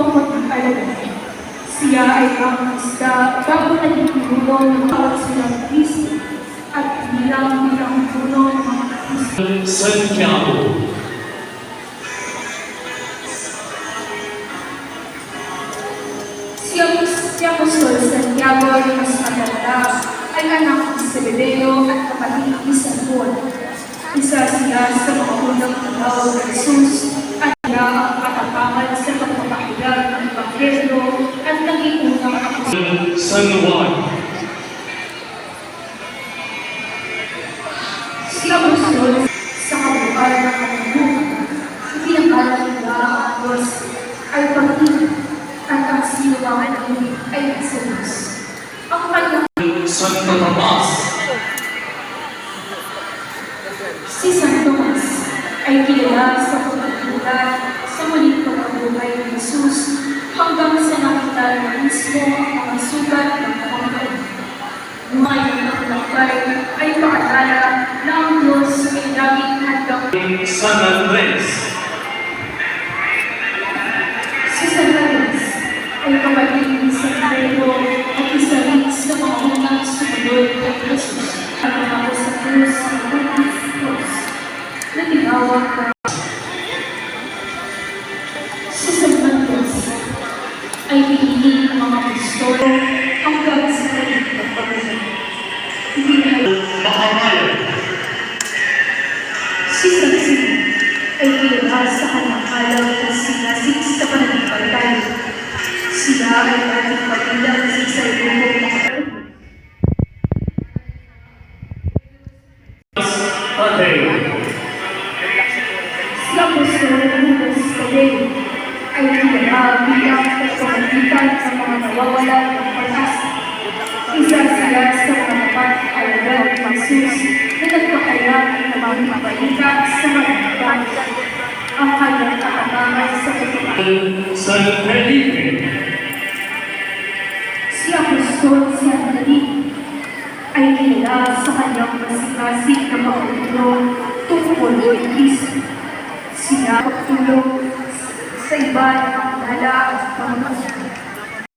ang pagkakalaga. Siya ay ang isda bago naging gulong ng bawat silang isip at bilang bilang gulong ng isip. San Quiapo, si Apostol Santiago ay mas maganda ay anak ni Sebedeo at kapatid ni Sanbon. Isa siya sa mga unang tao ng Jesus at Alan Sanwal. Sila mo sa kabuhay ng kanilang hindi ang alam ng at Diyos ay pag-ibig at ang sinuwangan ng hindi ay sa Diyos. Ang kanyang Santo Tomas. Si Santo Tomas ay kilala sa mahirap buhay ay paalala ng Diyos sa inyong handang. San Andres. Sa San Andres ay kapatid sa Carlo at isa rin sa mga unang sumunod kay Jesus. Ang mga sa Diyos ang unang Diyos na tinawag ka. Ay pinili ng mga gusto ang Si ay kilala sa kanyang alaw na sinasik sa pananampalatay. Siya ay dating pagbilang sa isang grupo ng kapatid. 阿培，Si Apostol Judas Tadeo ay kilala bilang pagpapalitan sa mga nawawalan ng pag-asa. Isa siya sa mga tapat alagad ni Jesus na nagpakayag ang mabalikat sa magandang ang kanyang katabangan sa katabangan. Sa ay kilala sa kanyang masikasig na maulong tungkol kay Siya magtulong sa iba ng hala at pangasinan.